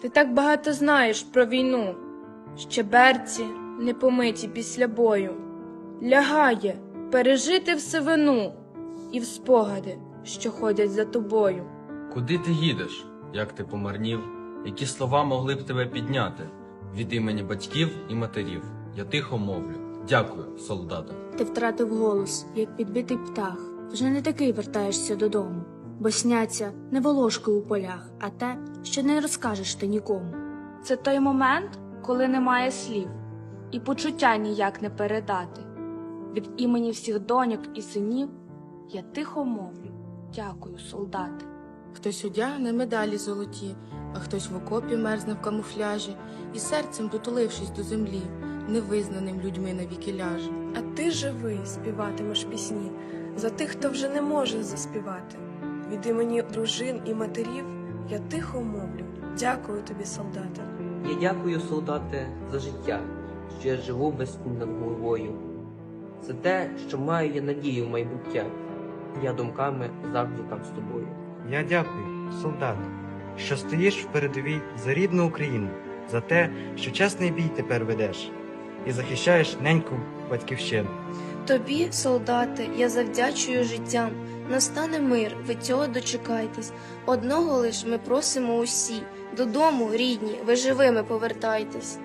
Ти так багато знаєш про війну, ще берці не помиті після бою. Лягає пережити все вину і в спогади, що ходять за тобою. Куди ти їдеш? Як ти помарнів? Які слова могли б тебе підняти? Від імені батьків і матерів. Я тихо мовлю. Дякую, солдати. Ти втратив голос, як підбитий птах. Вже не такий вертаєшся додому, бо сняться не волошки у полях, а те, що не розкажеш ти нікому. Це той момент, коли немає слів, і почуття ніяк не передати. Від імені всіх доньок і синів я тихо мовлю. Дякую, солдати. Хтось одягне медалі золоті, а хтось в окопі мерзне в камуфляжі, і серцем дотулившись до землі, невизнаним людьми навіки ляже. А ти живий співатимеш пісні за тих, хто вже не може заспівати. Від імені дружин і матерів я тихо мовлю. Дякую тобі, солдати. Я дякую, солдати, за життя, що я живу без над головою. Це те, що маю я надію в майбуття. Я думками завжди там з тобою. Я дякую, солдат, що стоїш в передовій за рідну Україну, за те, що чесний бій тепер ведеш і захищаєш неньку батьківщину. Тобі, солдати, я завдячую життям. Настане мир, ви цього дочекайтесь. Одного лиш ми просимо усі. Додому, рідні, ви живими повертайтесь.